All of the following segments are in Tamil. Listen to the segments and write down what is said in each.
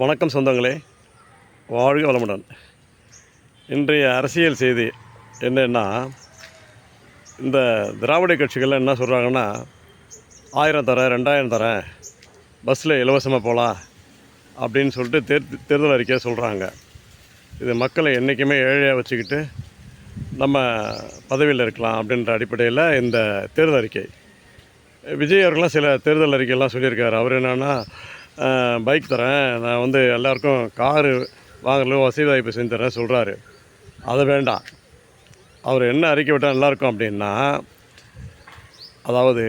வணக்கம் சொந்தங்களே. வாழ்க வளமுடன். இன்றைய அரசியல் செய்தி என்னென்னா இந்த திராவிட கட்சிகள் என்ன சொல்கிறாங்கன்னா ஆயிரம் தரேன் ரெண்டாயிரம் தரேன் பஸ்ஸில் இலவசமாக போகலாம் அப்படின்னு சொல்லிட்டு தேர் தேர்தல் அறிக்கையை சொல்கிறாங்க இது மக்களை என்றைக்குமே ஏழையாக வச்சுக்கிட்டு நம்ம பதவியில் இருக்கலாம் அப்படின்ற அடிப்படையில் இந்த தேர்தல் அறிக்கை. விஜய் அவர்கள்லாம் சில தேர்தல் அறிக்கையெல்லாம் சொல்லியிருக்காரு. அவர் என்னென்னா பைக் தரேன். நான் வந்து எல்லாருக்கும் காரு வாங்கலும் வசதி வாய்ப்பு செஞ்சு தரேன் சொல்கிறாரு அது வேண்டாம். அவர் என்ன அறிக்கை விட்டால் நல்லாயிருக்கும் அப்படின்னா அதாவது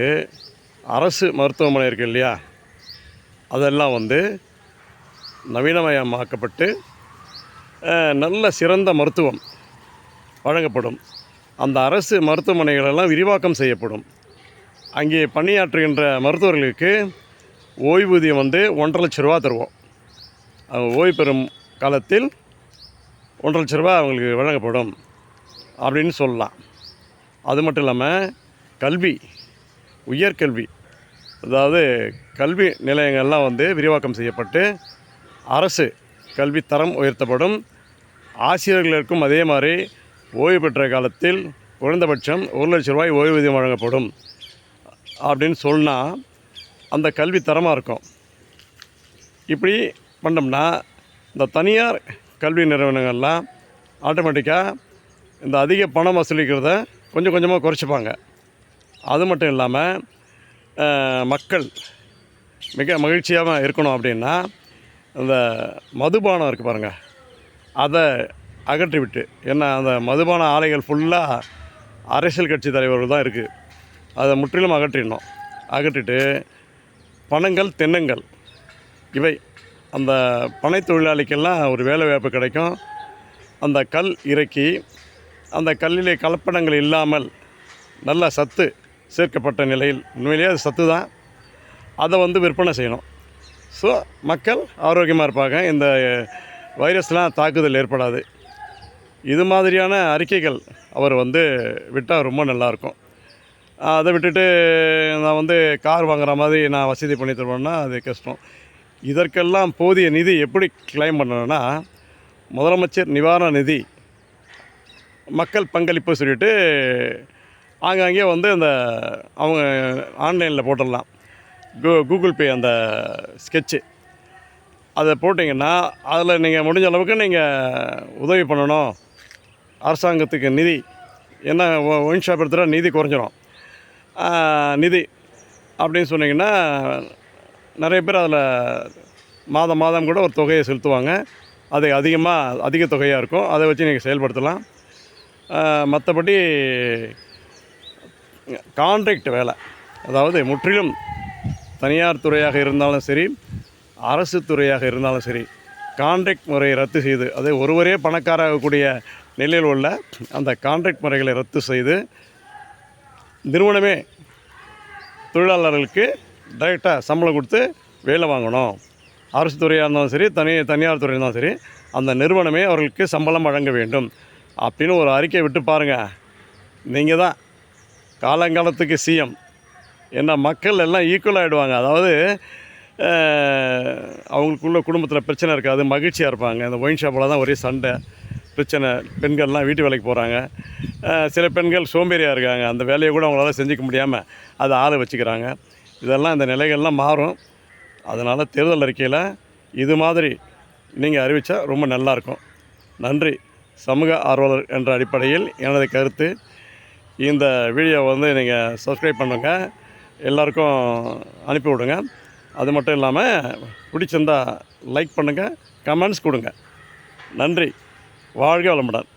அரசு மருத்துவமனை இருக்குது இல்லையா? அதெல்லாம் வந்து நவீனமயமாக்கப்பட்டு நல்ல சிறந்த மருத்துவம் வழங்கப்படும். அந்த அரசு மருத்துவமனைகளெல்லாம் விரிவாக்கம் செய்யப்படும். அங்கே பணியாற்றுகின்ற மருத்துவர்களுக்கு ஓய்வூதியம் வந்து ஒன்றரை லட்ச ரூபா தருவோம். அவங்க ஓய்வு பெறும் காலத்தில் ஒன்றரை லட்ச ரூபா அவங்களுக்கு வழங்கப்படும் அப்படின்னு சொல்லலாம். அது மட்டும் இல்லாமல் கல்வி உயர்கல்வி அதாவது கல்வி நிலையங்கள்லாம் வந்து விரிவாக்கம் செய்யப்பட்டு அரசு கல்வி தரம் உயர்த்தப்படும். ஆசிரியர்களுக்கும் அதே மாதிரி ஓய்வு பெற்ற காலத்தில் குறைந்தபட்சம் ஒரு லட்ச ரூபாய் ஓய்வூதியம் வழங்கப்படும் அப்படின்னு சொன்னால் அந்த கல்வி தரமாக இருக்கும். இப்படி பண்ணோம்னா இந்த தனியார் கல்வி நிறுவனங்கள்லாம் ஆட்டோமேட்டிக்காக இந்த அதிக பணம் வசூலிக்கிறத கொஞ்சம் கொஞ்சமாக குறைச்சிப்பாங்க. அது மட்டும் இல்லாமல் மக்கள் மிக மகிழ்ச்சியாக இருக்கணும் அப்படின்னா இந்த மதுபானம் இருக்குது பாருங்கள் அதை அகற்றிவிட்டு ஏன்னா அந்த மதுபான ஆலைகள் ஃபுல்லாக அரசியல் கட்சி தலைவர்கள் தான் இருக்குது அதை முற்றிலும் அகற்றிடணும். அகற்றிட்டு பணங்கள் தென்னங்கள். இவை அந்த பனை தொழிலாளிக்கெல்லாம் ஒரு வேலை வாய்ப்பு கிடைக்கும். அந்த கல் இறக்கி அந்த கல்லிலே கலப்படங்கள் இல்லாமல் நல்ல சத்து சேர்க்கப்பட்ட நிலையில் உண்மையிலேயே அது சத்து தான். அதை வந்து விற்பனை செய்யணும். ஸோ மக்கள் ஆரோக்கியமாக இருப்பாங்க. இந்த வைரஸ்லாம் தாக்குதல் ஏற்படாது. இது மாதிரியான அறிக்கைகள் அவர் வந்து விட்டால் ரொம்ப நல்லாயிருக்கும். அதை விட்டுட்டு நான் வந்து கார் வாங்குற மாதிரி நான் வசதி பண்ணி தருவேன்னா அது கஷ்டம். இதற்கெல்லாம் போதிய நிதி எப்படி கிளைம் பண்ணணும்னா முதலமைச்சர் நிவாரண நிதி மக்கள் பங்களிப்பு சொல்லிட்டு ஆங்காங்கே வந்து அந்த அவங்க ஆன்லைனில் போட்டுடலாம். கூ கூகுள் பே அந்த ஸ்கெட்சு அதை போட்டிங்கன்னா அதில் நீங்கள் முடிஞ்ச அளவுக்கு நீங்கள் உதவி பண்ணணும். அரசாங்கத்துக்கு நிதி என்ன ஒயின் ஷாப் எடுத்துகிட்டா நிதி குறைஞ்சிரும். நிதி அப்படின்னு சொன்னிங்கன்னா நிறைய பேர் அதில் மாதம் மாதம் கூட ஒரு தொகையை செலுத்துவாங்க. அது அதிகமாக அதிக தொகையாக இருக்கும். அதை வச்சு நீங்கள் செயல்படுத்தலாம். மற்றபடி கான்ட்ராக்ட் வேலை. அதாவது முற்றிலும் தனியார் துறையாக இருந்தாலும் சரி அரசு துறையாக இருந்தாலும் சரி கான்ட்ராக்ட் முறையை ரத்து செய்து அதே ஒருவரே பணக்காராகக்கூடிய நிலையில் உள்ள அந்த கான்ட்ராக்ட் முறைகளை ரத்து செய்து நிறுவனமே தொழிலாளர்களுக்கு டைரெக்டாக சம்பளம் கொடுத்து வேலை வாங்கணும். அரசு துறையாக இருந்தாலும் சரி தனி தனியார் துறையாக இருந்தாலும் சரி அந்த நிறுவனமே அவர்களுக்கு சம்பளம் வழங்க வேண்டும். அப்படின்னு ஒரு அறிக்கை விட்டு பாருங்கள் நீங்கள் தான். காலங்காலத்துக்கு சிஎம் ஏன்னா மக்கள் எல்லாம் ஈக்குவல் ஆகிடுவாங்க அதாவது அவங்களுக்குள்ள குடும்பத்தில் பிரச்சனை இருக்காது மகிழ்ச்சியாக இருப்பாங்க. இந்த ஒயின் ஷாப்பில் தான் ஒரே சண்டை பிரச்சனை. பெண்கள்லாம் வீட்டு வேலைக்கு போகிறாங்க சில பெண்கள் சோம்பேறியாக இருக்காங்க. அந்த வேலையை கூட அவங்களால செஞ்சுக்க முடியாமல் அதை ஆளை வச்சுக்கிறாங்க. இதெல்லாம் இந்த நிலைகள்லாம் மாறும். அதனால் தேர்தல் அறிக்கையில் இது மாதிரி நீங்கள் அறிவித்தா ரொம்ப நல்லாயிருக்கும் நன்றி. சமூக ஆர்வலர் என்ற அடிப்படையில் எனது கருத்து. இந்த வீடியோவை வந்து நீங்கள் சப்ஸ்கிரைப் பண்ணுங்க. எல்லாருக்கும் அனுப்பி விடுங்க. அது மட்டும் இல்லாமல் பிடிச்சிருந்தா லைக் பண்ணுங்கள் கமெண்ட்ஸ் கொடுங்க. நன்றி. வாழ்க வளமுடன்.